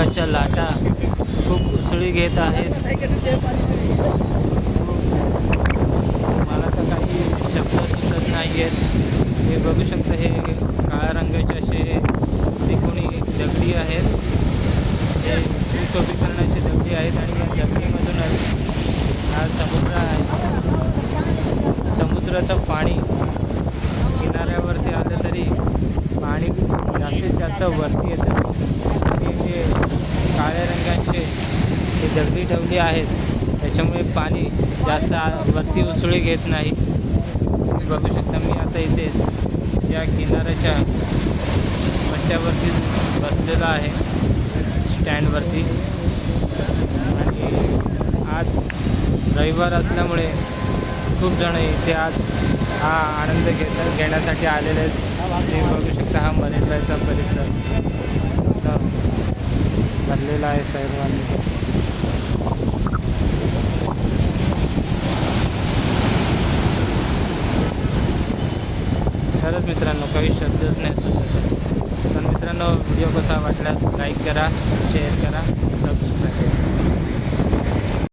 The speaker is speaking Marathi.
समुद्राच्या लाटा खूप उसळी घेत आहेत. मला तर काही शब्द सुचत नाही आहेत हे बघू शकता हे काळ्या रंगाचे असे त्रिकोणी दगडी आहेत. हे सुशोभीकरणाचे दगडी आहेत आणि या दगडीमधूनच हा समुद्र आहे. समुद्राचं पाणी किनाऱ्यावरती आलं तरी पाणी जास्तीत जास्त वरती येतं. आणि जे झडपी ठेवली आहेत. त्याच्यामुळे पाणी जास्त वरती उसळी घेत नाही. तुम्ही बघू शकता मी आता इथे या किनाऱ्याच्या पट्ट्यावरती बसलेलो आहे स्टँडवरती. आणि आज रविवार असल्यामुळे खूप जण इथे आज हा आनंद घेत घेण्यासाठी आलेले आहेत. तुम्ही बघू शकता हा मरीन परिसर. भरलेला आहे सर्वांनी. खरंच मित्रांनो काही शब्दच नाही सुचत. पण मित्रांनो व्हिडिओ कसा वाटल्यास लाईक करा शेअर करा सबस्क्राईब